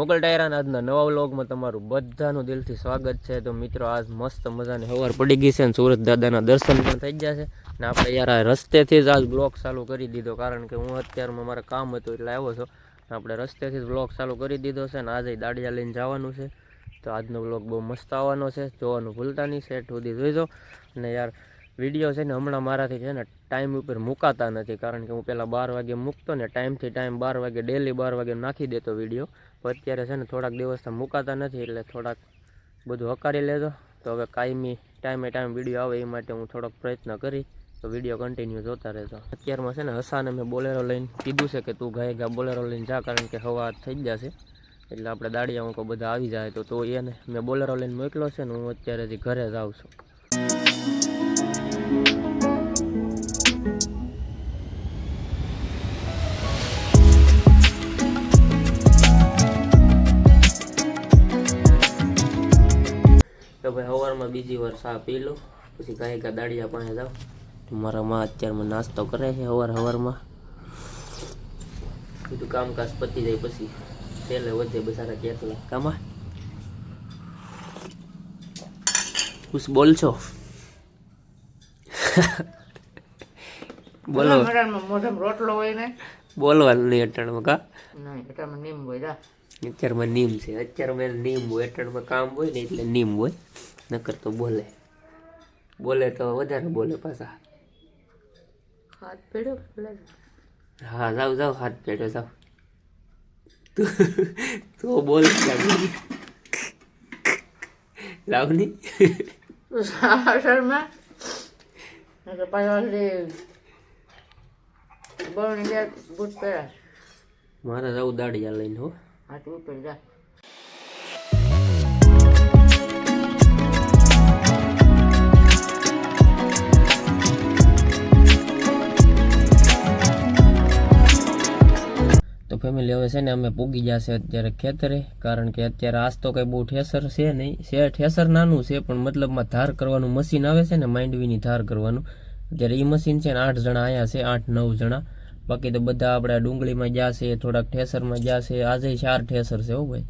મોગલ ટાયરાના આજના નવા વ્લોગમાં તમારું બધાનું દિલથી સ્વાગત છે. તો મિત્રો, આજ મસ્ત મજાની હવાર પડી ગઈ છે અને સુરત દાદાના દર્શન પણ થઈ ગયા છે. ને આપણે યાર આ રસ્તેથી જ આજ બ્લોગ ચાલુ કરી દીધો, કારણ કે હું અત્યારમાં મારા કામ હતું એટલે આવ્યો છો. આપણે રસ્તેથી જ બ્લોગ ચાલુ કરી દીધો છે ને આજે દાડિયા લઈને જવાનું છે. તો આજનો બ્લોગ બહુ મસ્ત આવવાનો છે. જોવાનું ભૂલતા નહીં સેટ સુધી જોઈજો. અને યાર વીડિયો છે ને હમણાં મારાથી છે ને ટાઈમ ઉપર મુકાતા નથી, કારણ કે હું પહેલાં બાર વાગે મૂકતો ને ટાઈમથી ટાઈમ બાર વાગે ડેલી બાર વાગે નાખી દેતો વીડિયો. પણ અત્યારે છે ને થોડાક દિવસથી મુકાતા નથી, એટલે થોડાક બધું હકારી લેજો. તો હવે કાયમી ટાઈમે ટાઈમ વીડિયો આવે એ માટે હું થોડોક પ્રયત્ન કરી, તો વીડિયો કન્ટિન્યુ જોતા રહેજો. અત્યારમાં છે ને હસાને મેં બોલેરો લઈને કીધું છે કે તું ગાય ગા બોલેરો લઈને જા, કારણ કે હવા થઈ જશે. એટલે આપણે દાડિયા હું બધા આવી જાય, તો તો એને મેં બોલેરો લઈને મોકલો છે ને હું અત્યારે ઘરે જ આવું છું. બીજી વાર ચા પી લો પછી કાંઈ કા દાડિયા પાસે જાઓ મારા માં અત્યારમાં નાસ્તો કરે છે અવાર હવારમાં. બધું કામકાજ પતી જાય પછી. છેલ્લે વધે બસારા કેટલા. કામા? કુછ બોલ છો? બોલો. મોઢામાં મોઢામાં રોટલો હોય ને. બોલવાનું નહીં અટાણમાં કા? નહીં અટાણમાં નીમ હોય અત્યારમાં નીમ છે. અત્યારમાં નીમ હોય અટાણમાં કામ હોય ને એટલે નીમ હોય. નકર તો બોલે. બોલે તો વધારે બોલે પાછા. હાથ પેડો હા જાવ જાવ હાથ પેડો જાવ. તો બોલ લાવની? શર્મા. મારા જાવ દાડિયા લઈને હો. હા ઉપર જા. ફેમિલી હવે છે ને અમે પૂગી જશે અત્યારે ખેતરે, કારણ કે અત્યારે આજ તો કંઈ બહુ ઠેસર છે નહીં. છે, ઠેસર નાનું છે, પણ મતલબમાં ધાર કરવાનું મશીન આવે છે ને, માંડવીની ધાર કરવાનું. અત્યારે એ મશીન છે ને, આઠ જણા આવ્યા છે, આઠ નવ જણા. બાકી તો બધા આપણા ડુંગળીમાં છે, થોડાક ઠેસરમાં છે, આજે ચાર ઠેસર છે હો ભાઈ.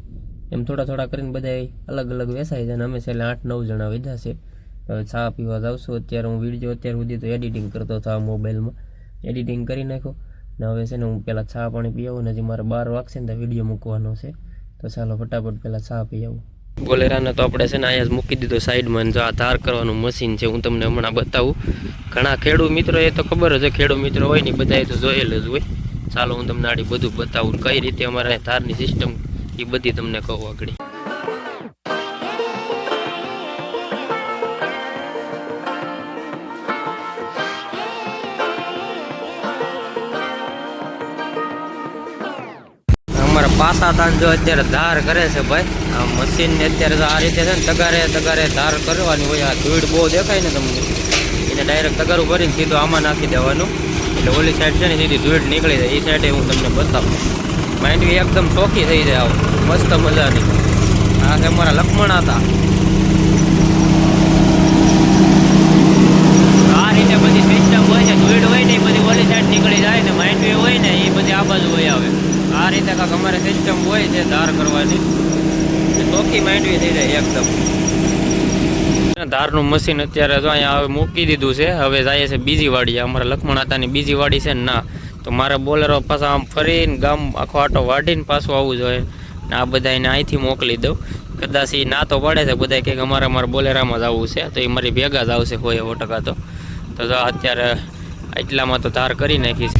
એમ થોડા થોડા કરીને બધા અલગ અલગ વેસાય છે અને અમે છેલ્લે આઠ નવ જણા વધ્યા છે. હવે ચા પીવા જાવશું. અત્યારે હું વીડિયો અત્યાર સુધી તો એડિટિંગ કરતો હતો આ મોબાઈલમાં એડિટિંગ કરી નાખ્યો. ને હવે છે ને હું પહેલાં ચા પાણી પી આવું ને હજી મારે બાર વાગશે ને તો વીડિયો મૂકવાનો છે. તો ચાલો ફટાફટ પહેલાં ચા પી આવું. બોલેરાને તો આપણે છે ને અહીંયા મૂકી દીધો સાઈડમાં જો આ ધાર કરવાનું મશીન છે, હું તમને હમણાં બતાવું. ઘણા ખેડૂત મિત્રો, એ તો ખબર છે ખેડૂત મિત્રો હોય ને બધા તો જોયેલ જ હોય. ચાલો હું તમને આડી બધું બતાવું કઈ રીતે અમારે ધારની સિસ્ટમ એ બધી તમને કહું આગળ. અમારા પાસા તાન જો અત્યારે ધાર કરે છે ભાઈ. આ મશીન ને અત્યારે તો આ રીતે છે ને તગારે તગારે ધાર કરવાની હોય, આ ધૂળ બહુ દેખાય ને તમને. એને ડાયરેક્ટ તગારું ભરીને સીધું આમાં નાખી દેવાનું. એટલે ઓલી સાઈડ છે ને સીધી ધૂળ નીકળી જાય. એ સાઈડે હું તમને બતાવું. માંડવી એકદમ ચોખ્ખી થઈ જાય આવું. મસ્ત મજાની. આ છે અમારા લક્ષ્મણ હતા. આ રીતે બધી સિસ્ટમ હોય છે. ધૂળ હોય ને એ બધી ઓલી સાઈડ નીકળી જાય ને. માઇન્ડવી હોય ને, એ બધી આ બાજુ હોય આવે. આ રીતે કાંક અમારે સિસ્ટમ હોય છે ધાર કરવાની. ચોખ્ખી માંડવી થઈ જાય એકદમ. ધારનું મશીન અત્યારે જો અહીંયા હવે મૂકી દીધું છે. હવે જાય છે બીજી વાડી. અમારા લક્ષ્મણ હતાની બીજી વાડી છે ના તો મારે બોલેરો પાછા આમ ફરીને ગામ આખો આટો વાઢીને પાછું આવવું જોઈએ. ને આ બધા એને અહીંથી મોકલી દઉં. કદાચ એ ના તો પડે છે બધા કંઈક અમારે અમારા બોલેરામાં જ આવવું છે. તો એ મારી ભેગા જ આવશે હોય એવો ટકા તો. તો અત્યારે એટલામાં તો ધાર કરી નાખી છે.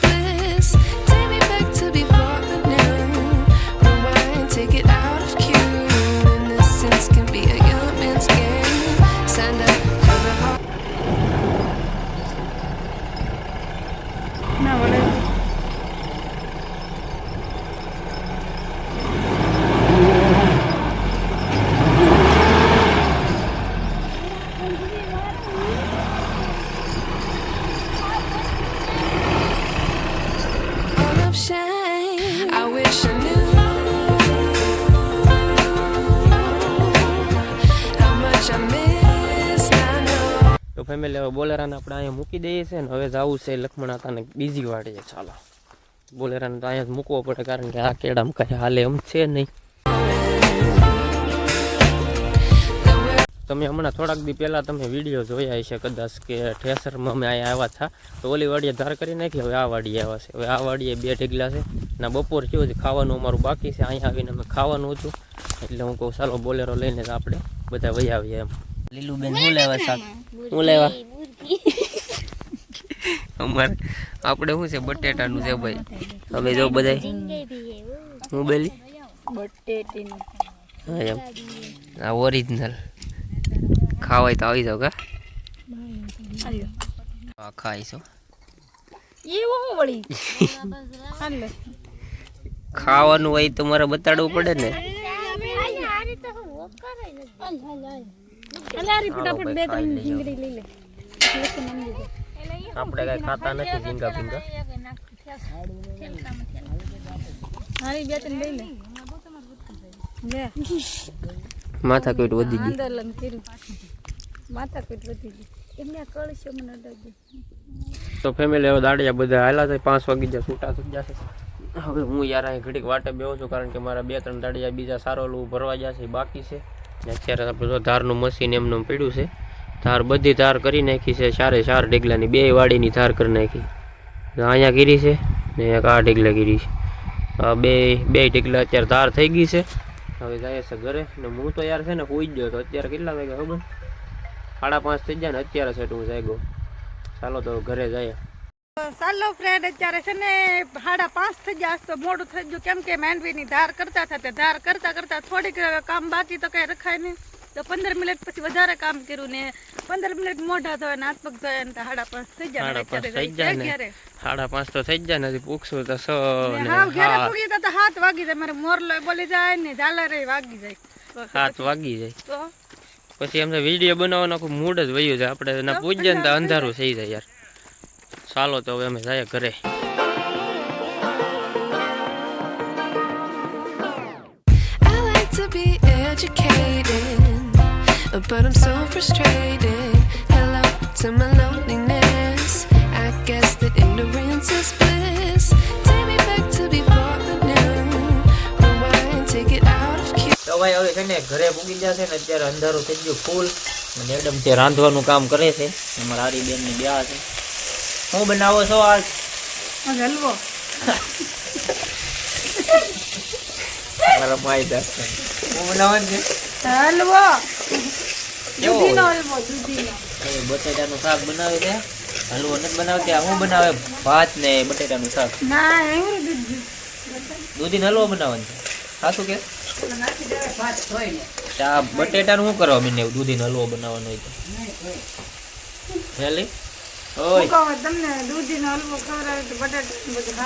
family હવે બોલેરાને આપણે અહીંયા મૂકી દઈએ છીએ ને હવે જવું છે લક્ષ્મણ આતાને બીજી વાડીએ, ચાલો. બોલેરાને તો અહીંયા જ મૂકવો પડે કારણ કે આ કેળામાં કાંઈ હાલે એમ છે નહીં. તમે હમણાં થોડાક દી પહેલાં તમે વીડિયો જોયા હશે કદાચ કે ઠેસરમાં અમે અહીંયા આવ્યા હતા. તો ઓલી વાડીએ ધાર કરી નાખી, હવે આ વાડીએ આવ્યા છે. હવે આ વાડીએ બે ઢીગલા છે. ના, બપોર થયો છે ખાવાનું અમારું બાકી છે. અહીંયા આવીને અમે ખાવાનું હતું. એટલે હું કહું, ચાલો, બોલેરો લઈને આપણે બધા વહી આવીએ એમ. લીલુબેન શું લેવા શાક શું લેવા અમારે આપણે શું છે બટેટાનું છે ભાઈ અમે જો બધા હું બેલી હા એમ આ ઓરિજિનલ ખાવાય તો આવી જાવ કા હા ખાઈશું ખાવાનું હોય તો મારે બતાડવું પડે ને આપણે કઈ ખાતા નથી ઝીંગા ભીંગા માથા કોઈટ વધી ગઈ. તો ફેમિલી હવે દાડિયા બધા હાલા થાય પાંચ વાગી જાય છૂટા થઈ જશે હવે હું યાર અહીં ઘડીક વાટે બેહું છું કારણ કે મારા બે ત્રણ દાડિયા બીજા સારો ઓલું ભરવા જશે બાકી છે. ને અત્યારે આપણે ધારનું મશીન એમનું પડ્યું છે. ધાર બધી ધાર કરી નાખી છે, ચારે ચાર ઢેગલાની, બે વાડીની ધાર કરી નાખી. અહીંયા ગીરી છે ને એક આ ઢેગલા ગીરી છે. બે બે ઢેગલા અત્યારે ધાર થઈ ગઈ છે. હવે જાય છે ઘરે ને હું તો યાર છે ને હોઈ ગયો તો અત્યારે કેટલા વાગે ખબર? સાડા પાંચ થઈ જાય ને અત્યારે છે હું જાગ્યો. ચાલો તો ઘરે જાય ચાલો ફ્રેન્ડ અત્યારે છે ને સાડા પાંચ થઈ ગયા તો મોડું થઈ ગયું. કેમ કે માંડવીની ધાર કરતા હતા તે ધાર કરતા કરતા થોડીક કામ બાકી તો કઈ રખાય નહીં. તો પંદર મિનિટ પછી વધારે કામ કર્યું ને પંદર મિનિટ મોઢા ધોયા ને હાથ પગ ધોયા ને સાડા પાંચ થઈ ગયા અત્યારે સાડા પાંચ તો થઈ ગયા જાય ને હજી પૂછશું તો સો ઘરે પૂગી તો હાથ વાગી જાય મારે મોરલો બોલી જાય ને ઝાલરે વાગી જાય. હાથ વાગી જાય. તો? પછી એમને વીડિયો બનાવવાનો મૂડ જ વયું છે આપણે ના પૂજ્ય ને અંધારું થઈ જાય યાર. ચાલો તો હવે અમે જાય ઘરે but I'm so frustrated. Hello to my loneliness. I guess that ignorance is bliss. Take me back to before the new. Rewind, take it out of cue. તો ભાઈ હવે છે ને ઘરે પૂગી જશે ને અત્યારે અંધારું થઈ ગયું ફૂલ મેડમ છે રાંધવાનું કામ કરે છે અમારા હારી બેનની બ્યાહ છે શું બનાવો છો આજ? હલવો. મારા માય દસ હું બનાવવાનું છે? હલવો. દૂધીનો હલવો દૂધીનો. બટેટાનું શાક બનાવે છે. હલવો નથી બનાવતી શું બનાવે? ભાત ને બટેટાનું શાક. ના એવું દૂધ. દૂધીનો હલવો બનાવવાનો છે. સાચું કે? બટેટાનું શું કરવા મને દૂધીનો હલવો બનાવવાનો હોય તો? હેલી?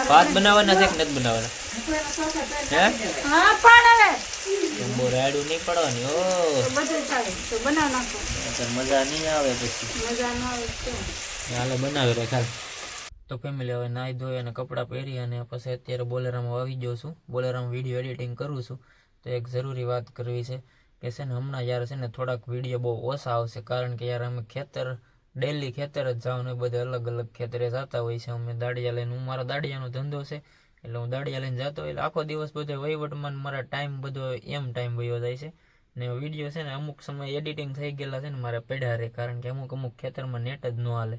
ભાત બનાવવાના છે કે નથી બનાવવાના? નહીં પડવાની ઓ મજા નહીં આવે પછી. હાલે બનાવી રે ખાલ. તો ફેમિલી હવે નાહી ધોઈ અને કપડાં પહેરી અને પછી અત્યારે બોલેરામાં આવી ગયો છું. બોલેરામાં વીડિયો એડિટિંગ કરું છું. તો એક જરૂરી વાત કરવી છે કે છે ને હમણાં યાર છે ને થોડાક વીડિયો બહુ ઓછા આવશે કારણ કે યાર અમે ખેતર ડેલી ખેતર જ જાઉં ને બધે અલગ અલગ ખેતરે જતા હોય છે. અમે દાડિયા લઈને, હું મારો દાડિયાનો ધંધો છે, એટલે હું દાડિયા લઈને જતો એટલે આખો દિવસ બધો વહીવટમાં મારા ટાઈમ બધો એમ ટાઈમ વયો જાય છે. ને વીડિયો છે ને, અમુક સમય એડિટિંગ થઈ ગયેલા છે ને, મારે પેઢા રહે કારણ કે અમુક અમુક ખેતરમાં નેટ જ ન હાલે.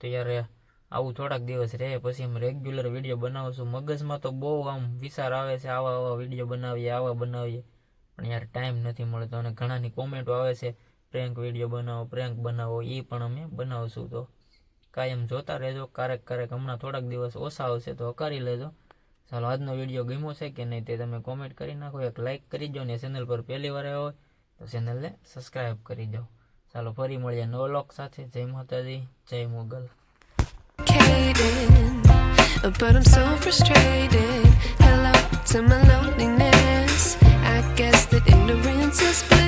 તો યાર, આવું થોડાક દિવસ રહે, પછી અમે રેગ્યુલર વીડિયો બનાવશું. મગજમાં તો બહુ આમ વિચાર આવે છે, આવા આવા વીડિયો બનાવીએ, આવા બનાવીએ. પણ યાર ટાઈમ નથી મળતો અને ઘણાની કોમેન્ટો આવે છે પ્રેન્ક વીડિયો બનાવો પ્રેન્ક બનાવો એ પણ અમે બનાવશું તો કાયમ જોતા રહેજો, ક્યારેક ક્યારેક હમણાં થોડાક દિવસ ઓછા આવશે તો કરી લેજો ચાલો, આજનો વીડિયો ગમ્યો છે કે નહીં તે તમે કોમેન્ટ કરી નાખો, એક લાઇક કરી દો ને ચેનલ પર પહેલી વાર આવ્યો તો ચેનલને સબસ્ક્રાઈબ કરી દો ચાલો, ફરી મળીએ નવો લોક સાથે જય માતાજી, જય Mughal but I'm so frustrated. Hello to my loneliness. I guess that ignorance is bliss.